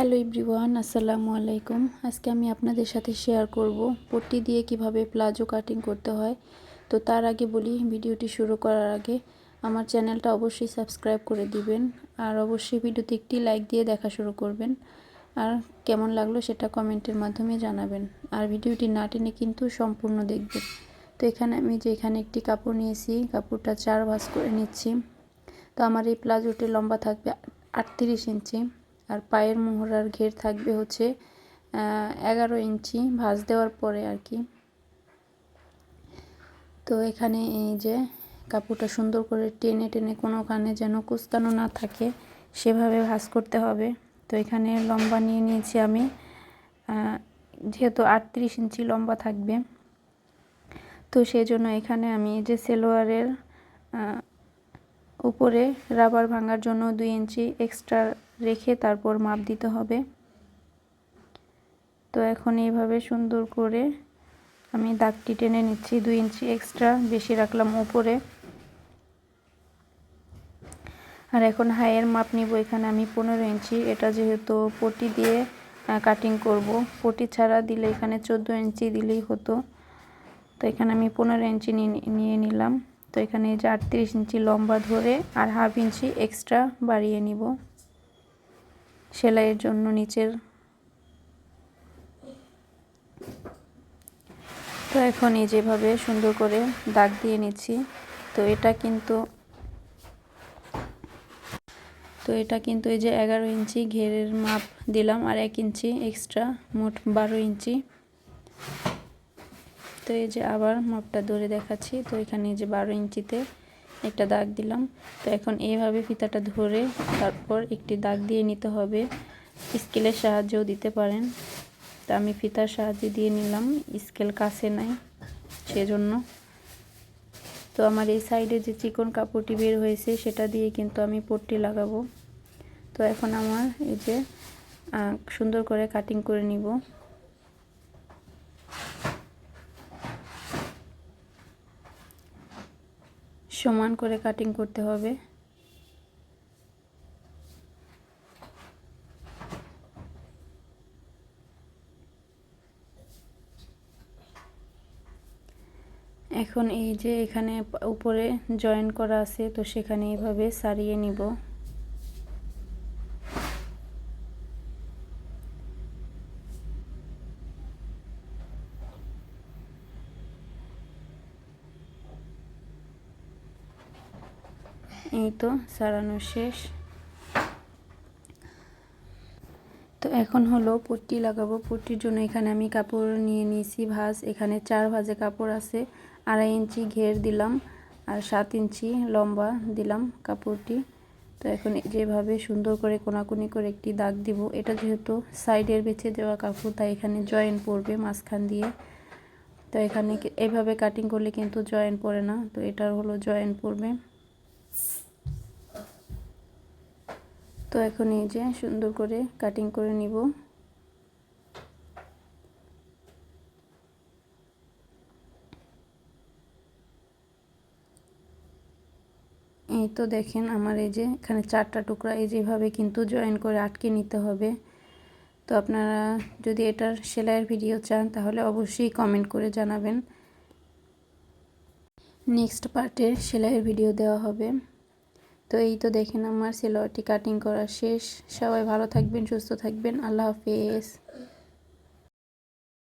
Hello everyone আসসালামু আলাইকুম। আজকে আমি আপনাদের সাথে শেয়ার করব পট্টি দিয়ে কীভাবে প্লাজো কাটিং করতে হয়। তো তার আগে বলি, ভিডিওটি শুরু করার আগে আমার চ্যানেলটা অবশ্যই সাবস্ক্রাইব করে দিবেন আর অবশ্যই ভিডিওতে একটি লাইক দিয়ে দেখা শুরু করবেন। আর কেমন লাগল সেটা কমেন্টের মাধ্যমে জানাবেন। আর ভিডিওটি না টেনে কিন্তু সম্পূর্ণ দেখবেন। তো এখানে আমি যে এখানে একটি কাপড় নিয়েছি, কাপড়টা চার ভাঁজ করে নিচ্ছি। তো আমার এই প্লাজোটি লম্বা থাকবে আটত্রিশ ইঞ্চি। আর পায়ের মোহরার ঘের থাকবে হচ্ছে এগারো ইঞ্চি ভাঁজ দেওয়ার পরে আর কি। তো এখানে এই যে কাপড়টা সুন্দর করে টেনে টেনে কোনোখানে যেন কুস্তানো না থাকে, সেভাবে ভাঁজ করতে হবে। তো এখানে লম্বা নিয়ে নিয়েছি আমি যেহেতু আটত্রিশ ইঞ্চি লম্বা থাকবে। তো সেই জন্য এখানে আমি যে সেলোয়ারের উপরে রাবার ভাঙার জন্য দুই ইঞ্চি এক্সট্রা রেখে তারপর মাপ দিতে হবে। তো এখন এইভাবে সুন্দর করে আমি দাগটি টেনে নিচ্ছি। দুই ইঞ্চি এক্সট্রা বেশি রাখলাম উপরে। আর এখন হাইয়ের মাপ নিব। এখানে আমি পনেরো ইঞ্চি। এটা যেহেতু পটি দিয়ে কাটিং করব। পটি ছাড়া দিলে এখানে চোদ্দ ইঞ্চি দিলেই হতো। তো এখানে আমি পনেরো ইঞ্চি নিয়ে নিলাম। তো এখানে যে আটত্রিশ ইঞ্চি লম্বা ধরে আর হাফ ইঞ্চি এক্সট্রা বাড়িয়ে নিব। সেলাইয়ের জন্য নিচের। তো এখন এই যেভাবে সুন্দর করে দাগ দিয়ে নিচ্ছি, তো এটা কিন্তু তো এটা কিন্তু এই যে এগারো ইঞ্চি ঘেরের মাপ দিলাম, আর এক ইঞ্চি এক্সট্রা, মোট বারো ইঞ্চি। তো এই যে আবার মাপটা ধরে দেখাচ্ছি, তো এখানে যে বারো ইঞ্চিতে একটা দাগ দিলাম। তো এখন এইভাবে ফিতাটা ধরে তারপর একটি দাগ দিয়ে নিতে হবে। স্কেলের সাহায্যও দিতে পারেন। তা আমি ফিতার সাহায্যে দিয়ে নিলাম। স্কেল কাছে নাই সেজন্য। তো আমার এই সাইডে যে চিকন কাপড়টি বের হয়েছে, সেটা দিয়ে কিন্তু আমি পট্টি লাগাবো। তো এখন আমার এই যে সুন্দর করে কাটিং করে নিব। সমান করে কাটিং করতে হবে। এখন এই যে এখানে উপরে জয়েন করা আছে, তো সেখানে এইভাবে সারিয়ে নিব। এই তো সারানো শেষ। তো এখন হলো পট্টি লাগাবো। পট্টির জন্য এখানে আমি কাপড় নিয়ে নিয়েছি ভাজ। এখানে চার ভাজে কাপড় আছে। আড়াই ইঞ্চি ঘের দিলাম আর সাত ইঞ্চি লম্বা দিলাম কাপড়টি। তো এখন যেভাবে সুন্দর করে কোনাকুনি করে একটি দাগ দিব। এটা যেহেতু সাইডের বেছে দেওয়া কাপড়, তাই এখানে জয়েন পড়বে মাঝখান দিয়ে। তো এখানে এভাবে কাটিং করলে কিন্তু জয়েন পড়ে না। তো এটার হলো জয়েন পড়বে। তো এখন এই যে সুন্দর করে কাটিং করে নিব। এই তো দেখেন আমার এই যে এখানে চারটা টুকরা এই যেভাবে কিন্তু জয়েন করে আটকে নিতে হবে। তো আপনারা যদি এটার সেলাইয়ের ভিডিও চান তাহলে অবশ্যই কমেন্ট করে জানাবেন। নেক্সট পার্টের সেলাইয়ের ভিডিও দেওয়া হবে। তো এই তো দেখেন আমার সেলোয়ারটি কাটিং করা শেষ। সবাই ভালো থাকবেন, সুস্থ থাকবেন। আল্লাহ হাফেজ।